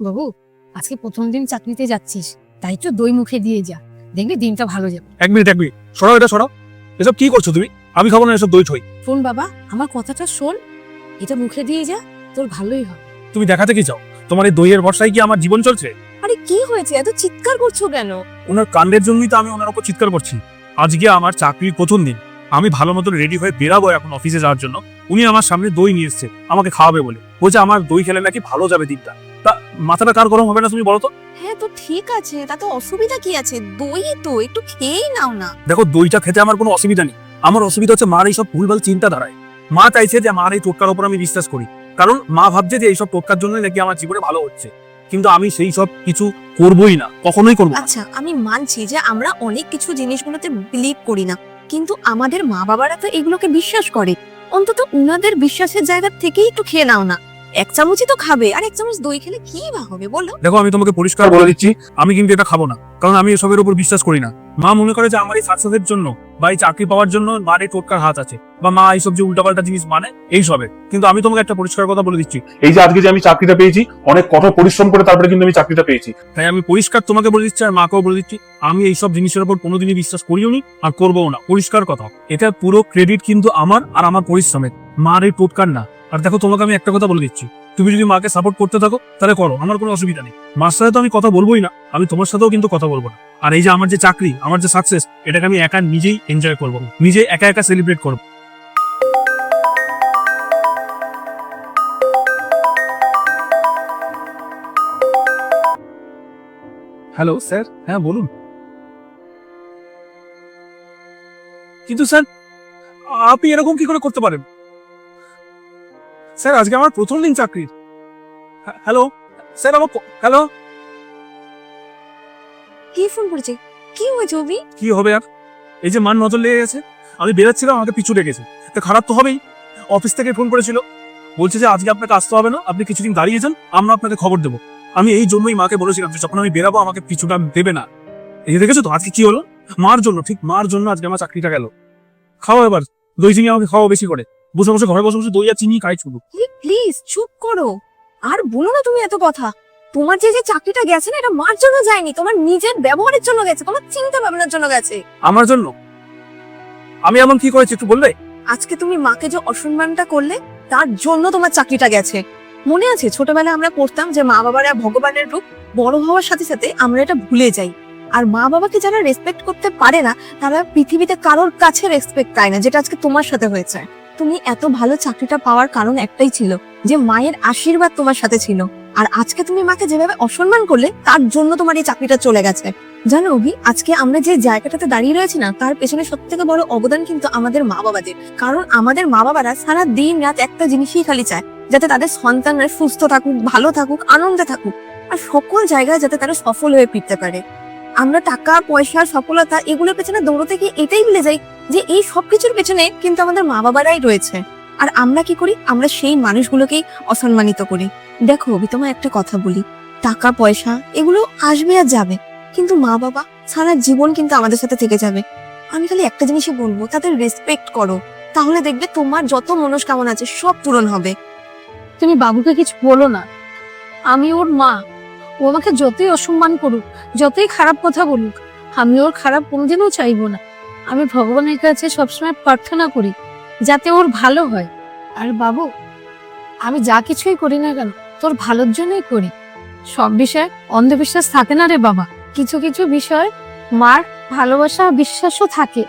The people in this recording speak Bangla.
বাবু আজকে প্রথম দিন চাকরিতে যাচ্ছিস তাই তো দই মুখে দিয়ে যা। দেখবি দিনটা ভালো যাবে। এক মিনিট এক মিনিট। সরাও এটা সরাও। এসব কি করছ তুমি? আমি খাব না এসব দই ঠই শোন বাবা আমার কথাটা শোন। এটা মুখে দিয়ে যা তোর ভালোই হবে। তুমি দেখাতে কি চাও? তোমার এই দইয়ের ভরসায় কি আমার জীবন চলছে? আরে কি হয়েছে? এত চিৎকার করছ কেন? ওনার কাণ্ডের জন্যই তো আমি ওনার উপর চিৎকার করছি। আজকে আমার চাকরির প্রথম দিন। আমি ভালো মতো রেডি হয়ে বেরাবো এখন অফিসে যাওয়ার জন্য। উনি আমার সামনে দই নিয়ে এসছে আমাকে খাওয়াবে বলে। বলছে আমার দই খেলে নাকি ভালো যাবে দিনটা। মাথাটা কার গরম হবে না তুমি বলো তো? হ্যাঁ তো ঠিক আছে। তাতে অসুবিধা কি আছে? দই তো একটু খেয়েই নাও না। দেখো দইটা খেতে আমার কোনো অসুবিধা নেই। আমার অসুবিধা হচ্ছে মার এইসব ভুলভাল চিন্তাধারায়। মা চাইছে যে মার এই টোটকার উপর আমি বিশ্বাস করি। কারণ মা ভাবছে যে এইসব টোটকার জন্য নাকি আমার জীবনে ভালো হচ্ছে। কিন্তু আমি সেই সব কিছু করবোই না। কখনোই করব। আচ্ছা আমি মানছি যে আমরা অনেক কিছু জিনিসগুলোতে বিলিভ করি না। কিন্তু আমাদের মা বাবারা তো এগুলোকে বিশ্বাস করে। অন্তত উনাদের বিশ্বাসের জায়গা থেকেই একটু খেয়ে নাও না। এক চামচই তো খাবে। আর এক চামচ দই খেলে কি বা হবে বলো? দেখো, আমি তোমাকে পরিষ্কার বলে দিচ্ছি, আমি কিন্তু এটা খাব না। কারণ আমি এসবের উপর বিশ্বাস করি না। মা মনে করে যে আমার এই সাকসেসের জন্য বা এই চাকরি পাওয়ার জন্য মার টোটকার হাত আছে বা মা এইসব যে উল্টাপাল্টা জিনিস মানে এই সবে। কিন্তু আমি তোমাকে একটা পরিষ্কার কথা বলে দিচ্ছি, এই যে আজকে যে আমি চাকরিটা পেয়েছি, অনেক কঠোর পরিশ্রম করে তারপরে কিন্তু আমি চাকরিটা পেয়েছি। তাই আমি পরিষ্কার তোমাকে বলে দিচ্ছি আর মাকেও বলে দিচ্ছি, আমি এইসব জিনিসের উপর কোনোদিনই বিশ্বাস করিও নি আর করব না। পরিষ্কার কথা, এটা পুরো ক্রেডিট কিন্তু আমার আর আমার পরিশ্রমের। মার এই টোটকার না। আর দেখো তোমাকে আমি একটা কথা বলে দিচ্ছি। তুমি যদি মাকে সাপোর্ট করতে থাকো তাহলে করো আমার কোনো অসুবিধা নেই। মার সাথে তো আমি কথা বলবোই না আমি তোমার সাথেও কিন্তু কথা বলব না। আর এই যে আমার যে চাকরি আমার যে সাকসেস এটাকে আমি একা নিজেই এনজয় করব নিজে একা একা সেলিব্রেট করব। হ্যালো স্যার হ্যাঁ বলুন। কিন্তু স্যার আপনি এরকম কি করে করতে পারেন? স্যার আজকে আমার প্রথম দিন চাকরির। হ্যাঁ, হ্যালো? স্যার আমার হ্যালো? কি ফোন করেছে? কি হয়েছে অভি? কি হবে আর? এই যে মান নজর লেগে গেছে আমি বেরোচ্ছিলাম আমাকে পিছু লেগেছে তো খারাপ তো হবেই। অফিস থেকে ফোন করেছিল। বলছে যে আজকে আপনাকে আসতে হবে না আপনি কিছুদিন দাঁড়িয়ে যান আমরা আপনাকে খবর দেবো। আমি এই জন্যই মাকে বলেছিলাম যে যখন আমি বেরাবো আমাকে পিছুটা দেবে না। এই দেখেছ তো আজকে কি হলো? মার জন্য ঠিক মার জন্য আজকে আমার চাকরিটা গেল। খাওয়া এবার দই চিনি আমাকে খাওয়া বেশি করে। বসে বসে ঘরে বসে বসে দই আর চিনি খাই শুধু। প্লিজ চুপ করো। আর বলো না তুমি এত কথা। তোমার যে যে চাকরিটা গেছে না এটা মার জন্য যায়নি। তোমার নিজের ব্যবহারের জন্য গেছে তোমার চিন্তা ভাবনার জন্য গেছে। আমার জন্য? আমি এমন কি করেছি একটু বলবে আজকে তুমি মাকে যে অসম্মানটা করলে তার জন্য তোমার চাকরিটা গেছে। মনে আছে ছোটবেলায় আমরা পড়তাম যে মা বাবারা ভগবানের রূপ বড় হওয়ার সাথে সাথে আমরা এটা ভুলে যাই। আর মা বাবাকে যারা রেসপেক্ট করতে পারে না তারা পৃথিবীতে কারোর কাছে রেসপেক্ট পায় না যেটা আজকে তোমার সাথে হয়েছে। তুমি এত ভালো চাকরিটা পাওয়ার কারণ একটাই ছিল, যে মায়ের আশীর্বাদ তোমার সাথে ছিল। আর আজকে তুমি মাকে যেভাবে অসম্মান করলে, তার জন্য তোমার এই চাকরিটা চলে গেছে। জানো অভি, আজকে আমরা যে জায়গাটাতে দাঁড়িয়ে রয়েছি না, তার পেছনে সব থেকে বড় অবদান কিন্তু আমাদের মা বাবাদের। কারণ আমাদের মা বাবারা সারা দিন রাত একটা জিনিসই খালি চায়, যাতে তাদের সন্তানরা সুস্থ থাকুক, ভালো থাকুক, আনন্দে থাকুক। আর সকল জায়গায় যাতে তারা সফল হয়ে ফিরতে পারে। আমরা টাকা, পয়সা, সফলতা এগুলোর পেছনে দৌড়তে গিয়ে এটাই ভুলে যাই যে এই সবকিছুর পেছনে কিন্তু আমাদের মা বাবারাই রয়েছে। আর আমরা কি করি? আমরা সেই মানুষগুলোকেই অসম্মানিত করি। দেখো তোমায় একটা কথা বলি। টাকা, পয়সা এগুলো আসবে আর যাবে। কিন্তু মা বাবা সারা জীবন কিন্তু আমাদের সাথে থেকে যাবে। আমি খালি একটা জিনিসই বলব, তাদের রেসপেক্ট করো। তাহলে দেখবে তোমার যত মনস্কামনা আছে সব পূরণ হবে। তুমি বাবুকে কিছু বলো না। আমি ওর মা। ও আমাকে যতই অসম্মান করুক, যতই খারাপ কথা বলুক, আমি ওর খারাপ কোনোদিনও চাইব না। আমি ভগবানের কাছে সবসময় প্রার্থনা করি, যাতে ওর ভালো হয়। আর বাবু, আমি যা কিছুই করি না কেন, তোর ভালোর জন্যই করি। সব বিষয়ে অন্ধবিশ্বাস থাকে না রে বাবা। কিছু কিছু বিষয় মার ভালোবাসা, বিশ্বাসও থাকে।